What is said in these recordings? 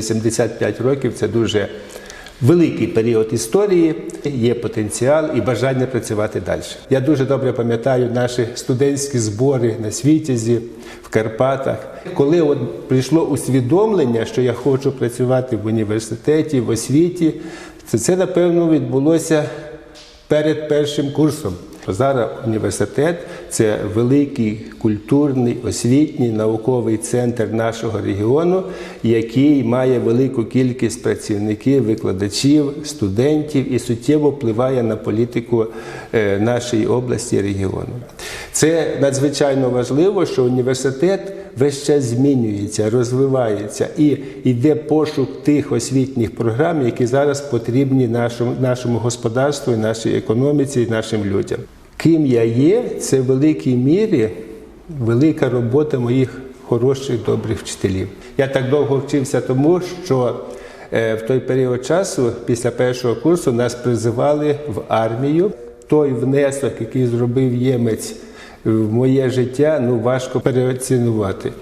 85 років це дуже великий період історії, є потенціал і бажання працювати далі. Я дуже добре пам'ятаю наші студентські збори на Світязі, в Карпатах. Коли от прийшло усвідомлення, що я хочу працювати в університеті, в освіті, це, це напевно відбулося перед першим курсом. Зараз університет це великий культурний, освітній науковий центр нашого регіону, який має велику кількість працівників, викладачів, студентів і суттєво впливає на політику е, нашої області регіону. Це надзвичайно важливо, що університет весь час змінюється, розвивається і йде пошук тих освітніх програм, які зараз потрібні нашому, нашому господарству, нашій економіці і нашим людям. Ким я є, це в великій мірі велика робота моїх хороших, добрих вчителів. Я так довго вчився, тому що е, в той період часу, після першого курсу, нас призивали в армію. Той внесок, який зробив ємець в моє життя, ну важко переоцінувати.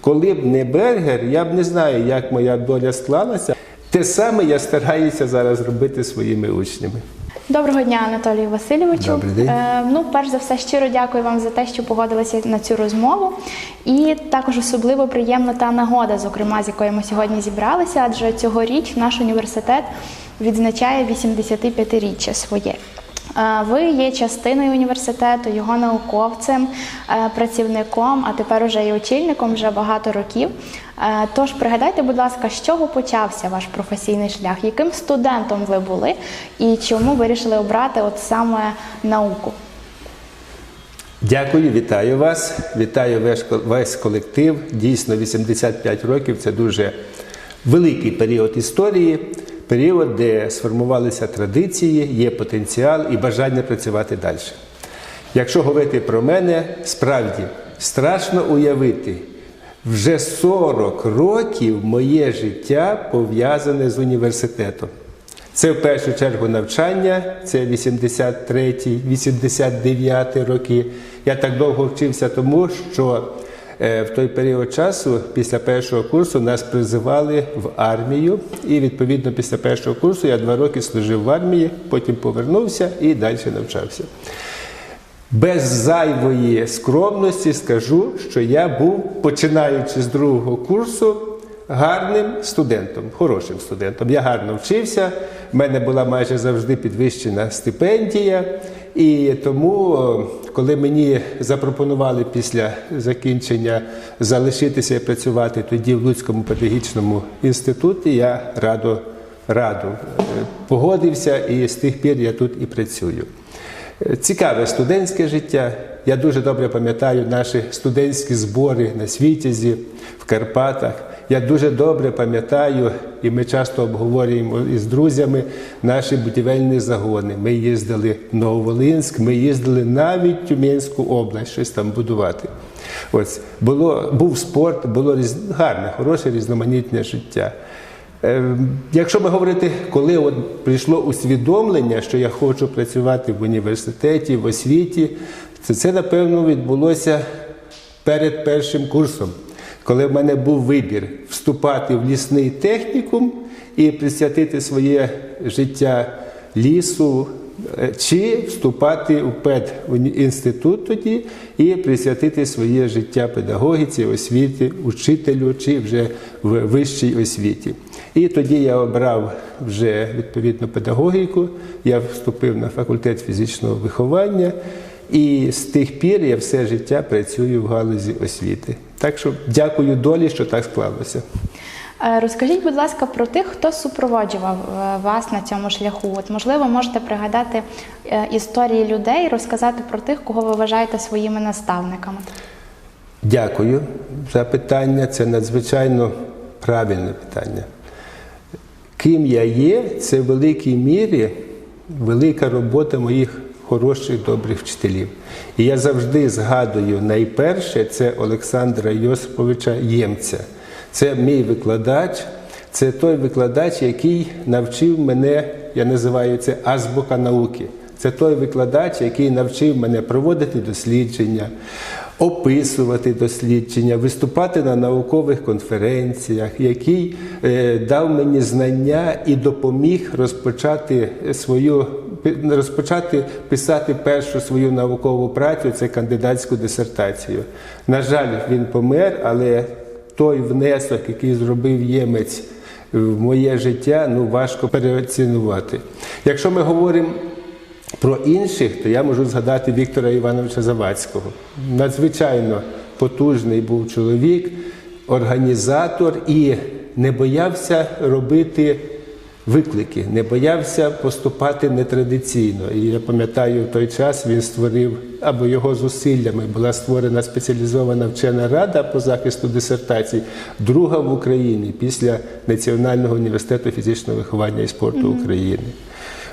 Коли б не Бергер, я б не знаю, як моя доля склалася. Те саме я стараюся зараз робити своїми учнями. Доброго дня, Анатолію Васильовичу. Добрий день. Е, ну, перш за все, щиро дякую вам за те, що погодилися на цю розмову. І також особливо приємна та нагода, зокрема, з якою ми сьогодні зібралися, адже цьогоріч наш університет відзначає 85-річчя своє. Е, Ви є частиною університету, його науковцем, е, працівником, а тепер уже і очільником вже багато років. Е, Тож пригадайте, будь ласка, з чого почався ваш професійний шлях? Яким студентом ви були і чому вирішили обрати от саме науку? Дякую, вітаю вас. Вітаю весь, колектив. Дійсно, 85 років це дуже великий період історії, період, де сформувалися традиції, є потенціал і бажання працювати далі. Якщо говорити про мене, справді страшно уявити, вже 40 років моє життя пов'язане з університетом. Це в першу чергу навчання, це 83-89 роки. Я так довго вчився, тому що е, в той період часу, після першого курсу, нас призивали в армію. І відповідно після першого курсу я два роки служив в армії, потім повернувся і далі навчався. Без зайвої скромності скажу, що я був, починаючи з другого курсу, гарним студентом, хорошим студентом. Я гарно вчився, в мене була майже завжди підвищена стипендія. І тому, коли мені запропонували після закінчення залишитися і працювати тоді в Луцькому педагогічному інституті, я радо, радо е, погодився, і з тих пір я тут і працюю. Цікаве студентське життя. Я дуже добре пам'ятаю наші студентські збори на Світязі, в Карпатах. Я дуже добре пам'ятаю, і ми часто обговорюємо із друзями наші будівельні загони. Ми їздили в Нововолинськ, ми їздили навіть в Тюменську область, щось там будувати. Ось було, був спорт, було різ... гарне, хороше різноманітне життя. Е, Якщо ми говорити, коли от прийшло усвідомлення, що я хочу працювати в університеті, в освіті, то це напевно відбулося перед першим курсом, коли в мене був вибір вступати в лісний технікум і присвятити своє життя лісу, е, чи вступати в педінститут тоді і присвятити своє життя педагогіці, освіті, учителю чи вже в вищій освіті. І тоді я обрав вже відповідно педагогіку, я вступив на факультет фізичного виховання, і з тих пір я все життя працюю в галузі освіти. Так що дякую долі, що так склалося. Е, Розкажіть, будь ласка, про тих, хто супроводжував е, вас на цьому шляху. От, можливо, можете пригадати е, історії людей, розказати про тих, кого ви вважаєте своїми наставниками. Дякую за питання. Це надзвичайно правильне питання. Ким я є, це в великій мірі велика робота моїх хороших, добрих вчителів. І я завжди згадую найперше це Олександра Йосиповича Ємця. Це мій викладач, це той викладач, який навчив мене, я називаю це азбука науки. Це той викладач, який навчив мене проводити дослідження, описувати дослідження, виступати на наукових конференціях, який е, дав мені знання і допоміг розпочати свою розпочати писати першу свою наукову працю, це кандидатську дисертацію. На жаль, він помер, але той внесок, який зробив ємець в моє життя, ну важко переоцінувати. Якщо ми говоримо про інших, то я можу згадати Віктора Івановича Завадського. Надзвичайно потужний був чоловік, організатор і не боявся робити виклики, не боявся поступати нетрадиційно. І я пам'ятаю, в той час він створив, або його зусиллями була створена спеціалізована вчена рада по захисту дисертацій, друга в Україні після Національного університету фізичного виховання і спорту України.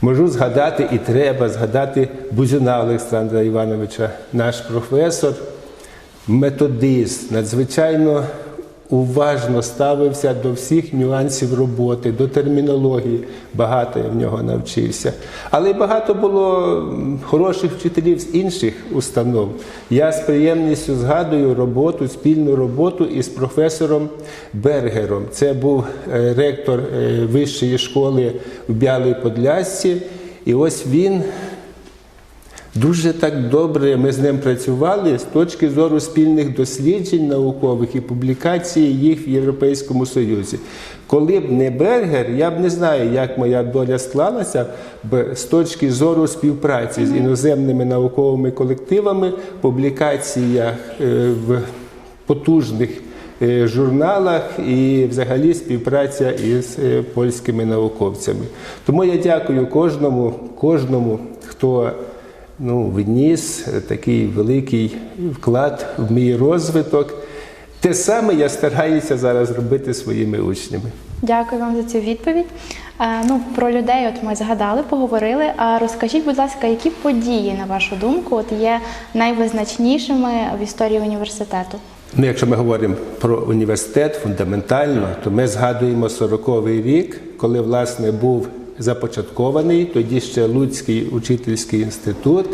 Можу згадати і треба згадати Бузюна Олександра Івановича, наш професор, методист, надзвичайно уважно ставився до всіх нюансів роботи, до термінології. Багато я в нього навчився. Але й багато було хороших вчителів з інших установ. Я з приємністю згадую роботу, спільну роботу із професором Бергером. Це був е, ректор е, вищої школи в Бялій Подлясці. І ось він Дуже так добре ми з ним працювали з точки зору спільних досліджень наукових і публікації їх в Європейському Союзі. Коли б не Бергер, я б не знаю, як моя доля склалася б з точки зору співпраці з іноземними науковими колективами, публікаціях е, в потужних е, журналах і взагалі співпраця із е, польськими науковцями. Тому я дякую кожному, кожному, хто ну, вніс такий великий вклад в мій розвиток. Те саме я стараюся зараз робити своїми учнями. Дякую вам за цю відповідь. Е, Ну, про людей от ми згадали, поговорили. А розкажіть, будь ласка, які події, на вашу думку, от є найвизначнішими в історії університету? Ну, якщо ми говоримо про університет фундаментально, то ми згадуємо 40-й рік, коли власне був започаткований тоді ще Луцький учительський інститут,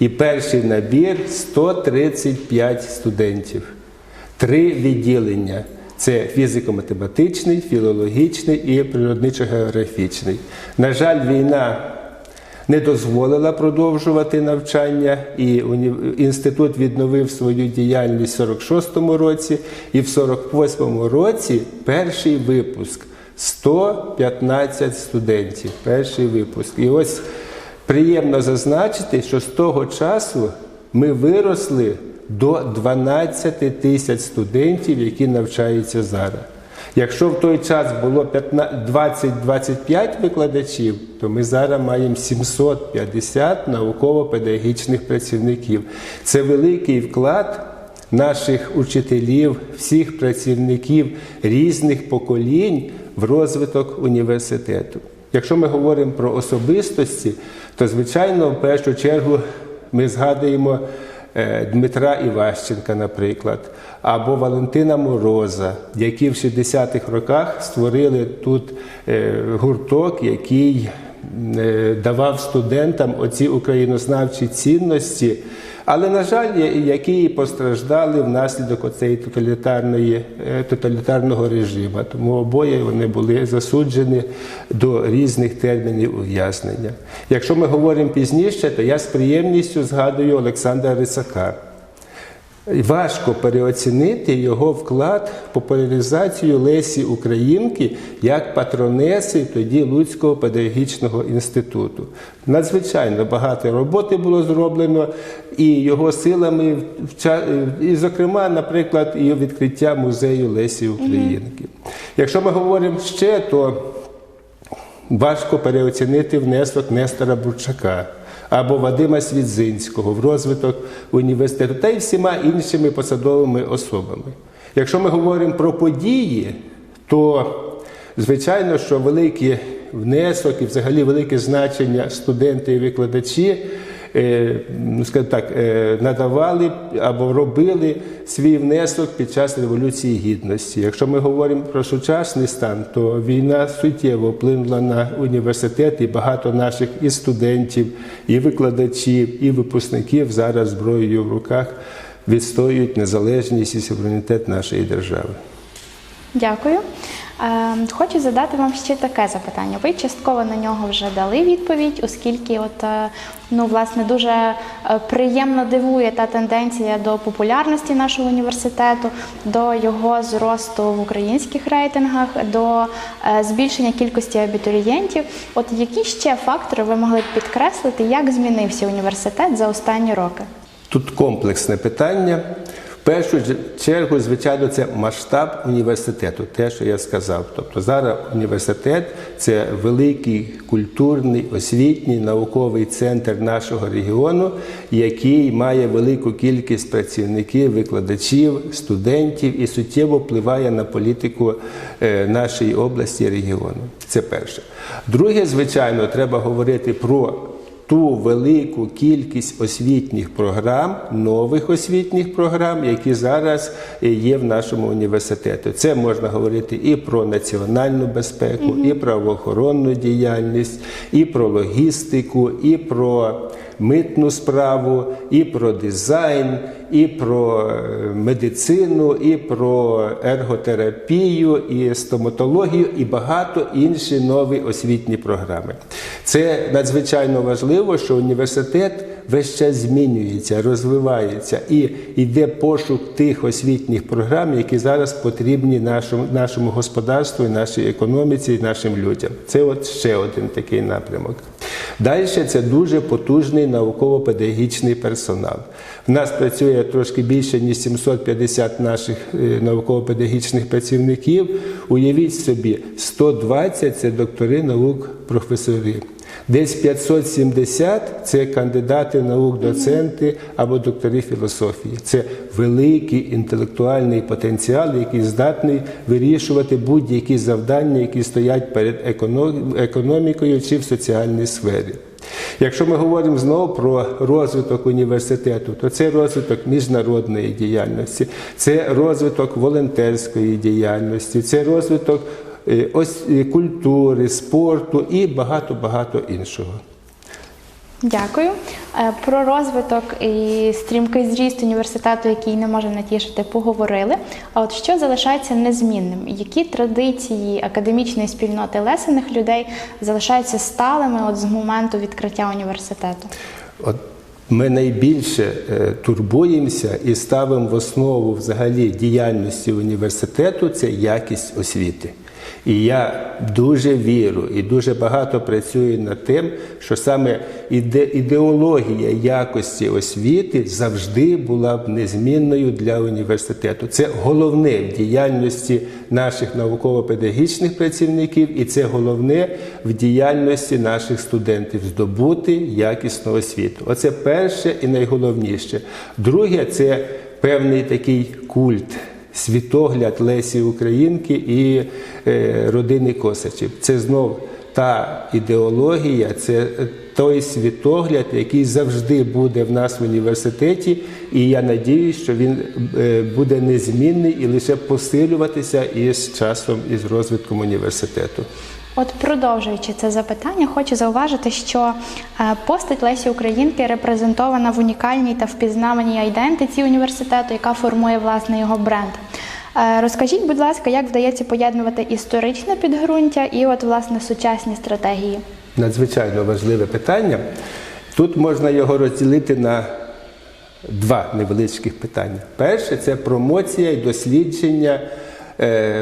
і перший набір 135 студентів, три відділення. Це фізико-математичний, філологічний і природничо-географічний. На жаль, війна не дозволила продовжувати навчання, і інститут відновив свою діяльність в 46-му році, і в 48-му році перший випуск 115 студентів. Перший випуск. І ось приємно зазначити, що з того часу ми виросли до 12 тисяч студентів, які навчаються зараз. Якщо в той час було 15 20-25 викладачів, то ми зараз маємо 750 науково-педагогічних працівників. Це великий вклад наших учителів, всіх працівників різних поколінь в розвиток університету. Якщо ми говоримо про особистості, то звичайно в першу чергу ми згадуємо е, Дмитра Іващенка, наприклад, або Валентина Мороза, які в 60-х роках створили тут е, гурток, який давав студентам оці українознавчі цінності. Але, на жаль, які і постраждали внаслідок оцеї тоталітарної, е, тоталітарного режиму. Тому обоє вони були засуджені до різних термінів ув'язнення. Якщо ми говоримо пізніше, то я з приємністю згадую Олександра Рисака. Важко переоцінити його вклад в популяризацію Лесі Українки як патронеси тоді Луцького педагогічного інституту. Надзвичайно багато роботи було зроблено і його силами, і, зокрема, наприклад, і відкриття музею Лесі Українки. Якщо ми говоримо ще, то важко переоцінити внесок Нестора Бурчака або Вадима Свідзинського в розвиток університету та й всіма іншими посадовими особами. Якщо ми говоримо про події, то звичайно, що великий внесок і взагалі велике значення студенти і викладачі скажімо так, е, надавали або робили свій внесок під час Революції Гідності. Якщо ми говоримо про сучасний стан, то війна суттєво вплинула на університет і багато наших і студентів, і викладачів, і випускників зараз зброєю в руках відстоюють незалежність і суверенітет нашої держави. Дякую. Е, Хочу задати вам ще таке запитання. Ви частково на нього вже дали відповідь, оскільки, от е, ну власне дуже е, приємно дивує та тенденція до популярності нашого університету, до його зросту в українських рейтингах, до е, збільшення кількості абітурієнтів. От які ще фактори ви могли б підкреслити, як змінився університет за останні роки? Тут комплексне питання. Першу чергу, звичайно, це масштаб університету, те, що я сказав. Тобто зараз університет це великий культурний, освітній, науковий центр нашого регіону, який має велику кількість працівників, викладачів, студентів і суттєво впливає на політику е, нашої області і регіону. Це перше. Друге, звичайно, треба говорити про ту велику кількість освітніх програм, нових освітніх програм, які зараз є в нашому університеті. Це можна говорити і про національну безпеку, і правоохоронну діяльність, і про логістику, і про митну справу, і про дизайн, і про е, медицину, і про ерготерапію, і стоматологію, і багато інші нові освітні програми. Це надзвичайно важливо, що університет весь час змінюється, розвивається і йде пошук тих освітніх програм, які зараз потрібні нашому, нашому господарству, нашій економіці, нашим людям. Це от ще один такий напрямок. Далі це дуже потужний науково-педагогічний персонал. В нас працює трошки більше ніж 750 наших е, науково-педагогічних працівників. Уявіть собі, 120 – це доктори наук, професори. Десь 570 – це кандидати наук, доценти або доктори філософії. Це великий інтелектуальний потенціал, який здатний вирішувати будь-які завдання, які стоять перед економікою чи в соціальній сфері. Якщо ми говоримо знову про розвиток університету, то це розвиток міжнародної діяльності, це розвиток волонтерської діяльності, це розвиток ось е, культури, спорту і багато-багато іншого. Дякую. Е, Про розвиток і стрімкий зріст університету, який не може натішити, поговорили. А от що залишається незмінним? Які традиції академічної спільноти лесених людей залишаються сталими от з моменту відкриття університету? От ми найбільше е, турбуємося і ставимо в основу взагалі діяльності університету це якість освіти. І я дуже вірю і дуже багато працюю над тим, що саме іде, ідеологія якості освіти завжди була б незмінною для університету. Це головне в діяльності наших науково-педагогічних працівників, і це головне в діяльності наших студентів здобути якісну освіту. Оце перше і найголовніше. Друге, це певний такий культ. Світогляд Лесі Українки і е, родини Косачів. Це знов та ідеологія, це той світогляд, який завжди буде в нас в університеті, і я надіюсь, що він е, буде незмінний і лише посилюватися із часом і з розвитком університету. От продовжуючи це запитання, хочу зауважити, що е, постать Лесі Українки репрезентована в унікальній та впізнаваній айдентиці університету, яка формує власне його бренд. Е, Розкажіть, будь ласка, як вдається поєднувати історичне підґрунтя і от власне сучасні стратегії? Надзвичайно важливе питання. Тут можна його розділити на два невеличких питання. Перше це промоція і дослідження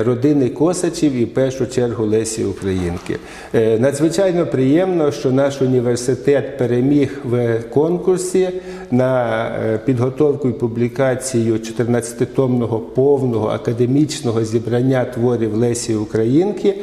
родини Косачів і в першу чергу Лесі Українки. Е, Надзвичайно приємно, що наш університет переміг в конкурсі на е, підготовку і публікацію 14-томного повного академічного зібрання творів Лесі Українки.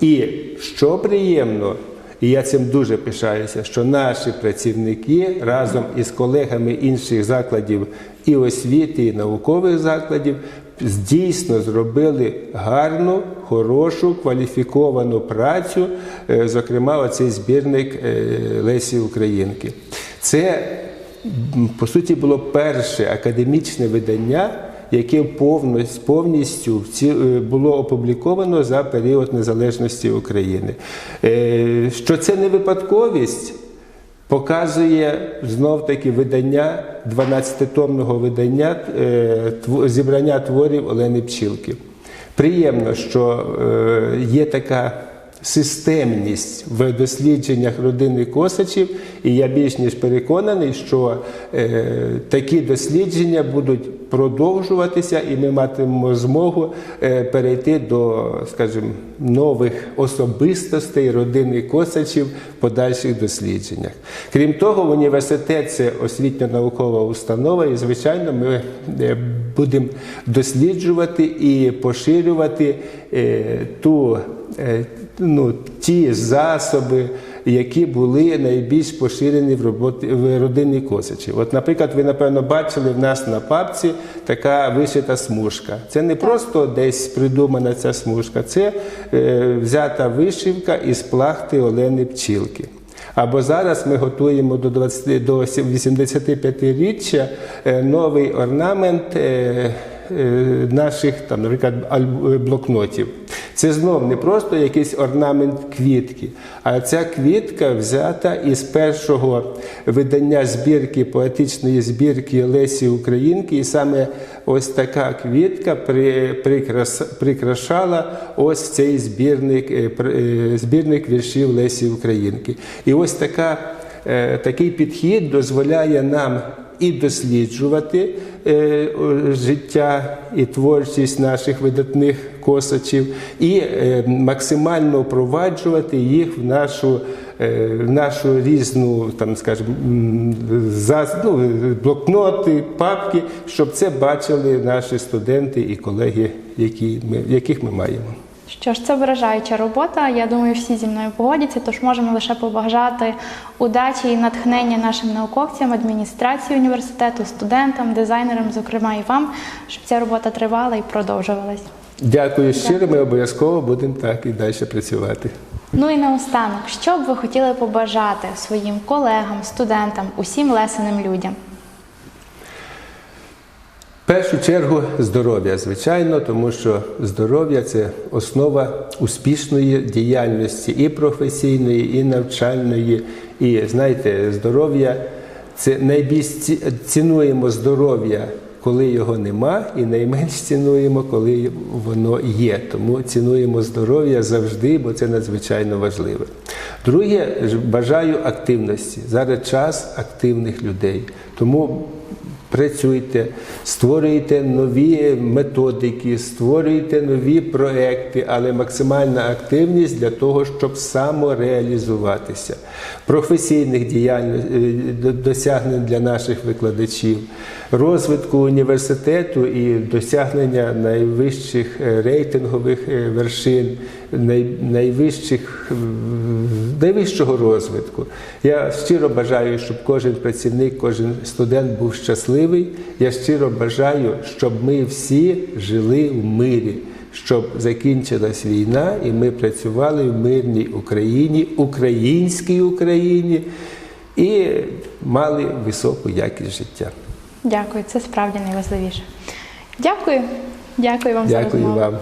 І що приємно, і я цим дуже пишаюся, що наші працівники разом із колегами інших закладів і освіти, і наукових закладів дійсно зробили гарну, хорошу, кваліфіковану працю, е, зокрема, оцей збірник е, Лесі Українки. Це, по суті, було перше академічне видання яке повністю, е, було опубліковано за період незалежності України. Що це не випадковість? Показує знов таки видання 12-томного видання е, зібрання творів Олени Пчілки. Приємно, що е, є така системність в дослідженнях родини Косачів, і я більш ніж переконаний, що е, такі дослідження будуть продовжуватися, і ми матимемо змогу е, перейти до, скажімо, нових особистостей родини Косачів в подальших дослідженнях. Крім того, університет це освітньо-наукова установа, і звичайно, ми е, будемо досліджувати і поширювати е, ту, е, ну, ті засоби, які були найбільш поширені в роботі в родині Косачів. От, наприклад, ви напевно бачили в нас на папці така вишита смужка. Це не просто десь придумана ця смужка, це е, взята вишивка із плахти Олени Пчілки. Або зараз ми готуємо до 20, до 85-річчя е, новий орнамент е, е, наших там, наприклад, блокнотів. Це знов не просто якийсь орнамент квітки, а ця квітка взята із першого видання збірки поетичної збірки Лесі Українки, і саме ось така квітка прикрашала ось цей збірник, е, е, збірник віршів Лесі Українки. І ось така, е, такий підхід дозволяє нам і досліджувати е, життя і творчість наших видатних косачів, і е, максимально впроваджувати їх в нашу, е, в нашу різну, там, скажімо, м, зас- ну, блокноти, папки, щоб це бачили наші студенти і колеги, які ми, яких ми маємо. Що ж, це вражаюча робота. Я думаю, всі зі мною погодяться, тож можемо лише побажати удачі і натхнення нашим науковцям, адміністрації університету, студентам, дизайнерам, зокрема і вам, щоб ця робота тривала і продовжувалась. Дякую щиро, ми обов'язково будемо так і далі працювати. Ну і наостанок, що б ви хотіли побажати своїм колегам, студентам, усім лесеним людям? В першу чергу здоров'я, звичайно, тому що здоров'я це основа успішної діяльності і професійної, і навчальної. І знаєте, здоров'я це найбільш цінуємо здоров'я, коли його нема, і найменш цінуємо, коли воно є. Тому цінуємо здоров'я завжди, бо це надзвичайно важливе. Друге, бажаю активності. Зараз час активних людей. Тому Працюйте, створюйте нові методики, створюйте нові проекти, але максимальна активність для того, щоб самореалізуватися. Професійних діяльностей досягнень для наших викладачів, розвитку університету і досягнення найвищих е, рейтингових е, вершин, найвищих, найвищого розвитку. Я щиро бажаю, щоб кожен працівник, кожен студент був щасливий. Я щиро бажаю, щоб ми всі жили в мирі, щоб закінчилась війна, і ми працювали в мирній Україні, українській Україні і мали високу якість життя. Дякую, це справді найважливіше. Дякую. Дякую вам за Дякую розмову. вам.